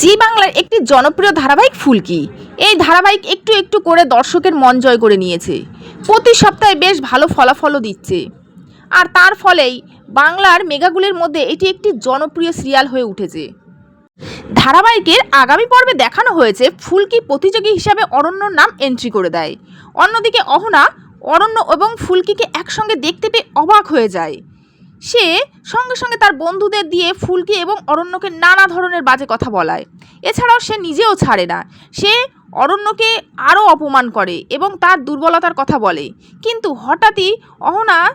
জি বাংলার একটি জনপ্রিয় ধারাবাহিক ফুলকি। এই ধারাবাহিক একটু একটু করে দর্শকের মন জয় করে নিয়েছে। প্রতি সপ্তাহে বেশ ভালো ফলাফলও দিচ্ছে। আর তার ফলেই বাংলার মেগাগুলির মধ্যে এটি একটি জনপ্রিয় সিরিয়াল হয়ে উঠেছে। ধারাবাহিকের আগামী পর্বে দেখানো হয়েছে ফুলকি প্রতিযোগী হিসাবে অরণ্যর নাম এন্ট্রি করে দেয়। অন্যদিকে অহনা, অরণ্য এবং ফুলকিকে একসঙ্গে দেখতে পেয়ে অবাক হয়ে যায়। সে সঙ্গে সঙ্গে তার বন্ধুদের দিয়ে ফুলকি এবং অরণ্যকে নানা ধরনের বাজে কথা বলায়। এছাড়াও সে নিজেও ছাড়ে না। সে অরণ্যকে আরও অপমান করে এবং তার দুর্বলতার কথা বলে। কিন্তু হঠাৎই অহনা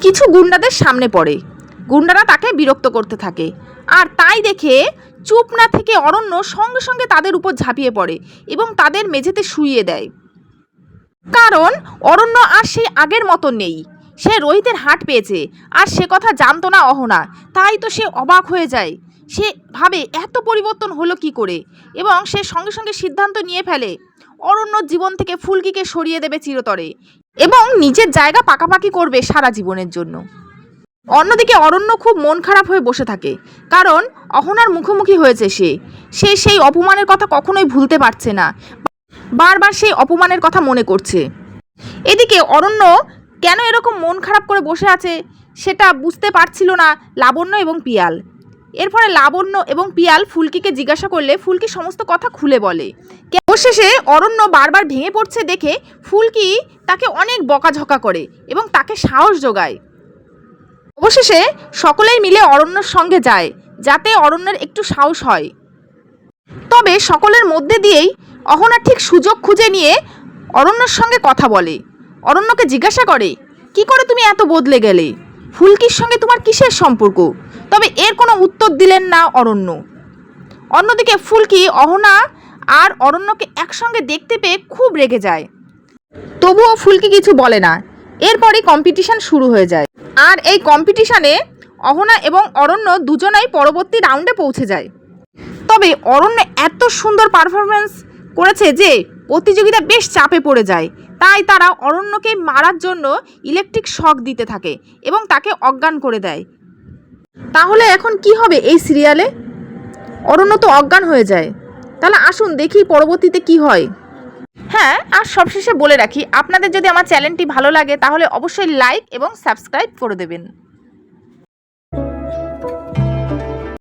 কিছু গুন্ডাদের সামনে পড়ে। গুন্ডারা তাকে বিরক্ত করতে থাকে। আর তাই দেখে চুপ না থেকে অরণ্য সঙ্গে সঙ্গে তাদের উপর ঝাঁপিয়ে পড়ে এবং তাদের মেঝেতে শুইয়ে দেয়। কারণ অরণ্য আর সেই আগের মতো নেই। সে রোহিতের হাট পেয়েছে। আর সে কথা জানতো না অহনা। তাই তো সে অবাক হয়ে যায়। সে ভাবে, এত পরিবর্তন হলো কি করে? এবং সে সঙ্গে সঙ্গে সিদ্ধান্ত নিয়ে ফেলে। অরণ্য জীবন থেকে ফুলকিকে সরিয়ে দেবে চিরতরে। এবং নিজের জায়গা পাকাপাকি করবে সারা জীবনের জন্য। অন্যদিকে অরণ্য খুব মন খারাপ হয়ে বসে থাকে। কারণ অহনার মুখোমুখি হয়েছে সে। সে সেই অপমানের কথা কখনোই ভুলতে পারছে না। বারবার সেই অপমানের কথা মনে করছে। এদিকে অরণ্য কেন এরকম মন খারাপ করে বসে আছে সেটা বুঝতে পারছিল না লাবণ্য এবং পিয়াল। এর ফলে লাবণ্য এবং পিয়াল ফুলকিকে জিজ্ঞাসা করলে ফুলকি সমস্ত কথা খুলে বলে। অবশেষে অরণ্য বারবার ভেঙে পড়ছে দেখে ফুলকি তাকে অনেক বকাঝকা করে এবং তাকে সাহস যোগায়। অবশেষে সকলেই মিলে অরণ্যর সঙ্গে যায়, যাতে অরণ্যের একটু সাহস হয়। তবে সকলের মধ্যে দিয়েই অহনা ঠিক সুযোগ খুঁজে নিয়ে অরণ্যর সঙ্গে কথা বলে। অরণ্যকে জিজ্ঞাসা করে, কি করে তুমি এত বদলে গেলে? ফুলকির সঙ্গে তোমার কিসের সম্পর্ক? তবে এর কোনো উত্তর দিলেন না অরণ্য। অন্যদিকে ফুলকি অহনা আর অরণ্যকে একসঙ্গে দেখতে পেয়ে খুব রেগে যায়। তবুও ফুলকি কিছু বলে না। এরপরই কম্পিটিশান শুরু হয়ে যায়। আর এই কম্পিটিশানে অহনা এবং অরণ্য দুজনাই পরবর্তী রাউন্ডে পৌঁছে যায়। তবে অরণ্য এত সুন্দর পারফরমেন্স করেছে যে প্রতিযোগিতা বেশ চাপে পড়ে যায়। তাই তারা অরণ্যকে মারার জন্য ইলেকট্রিক শক দিতে থাকে এবং তাকে অজ্ঞান করে দেয়। তাহলে এখন কি হবে এই সিরিয়ালে? অরণ্য তো অজ্ঞান হয়ে যায়। তাহলে আসুন, দেখি পরবর্তীতে কি হয়। হ্যাঁ আর সবশেষে বলে রাখি, আপনাদের যদি আমার চ্যানেলটি ভালো লাগে, তাহলে অবশ্যই লাইক এবং সাবস্ক্রাইব করে দেবেন।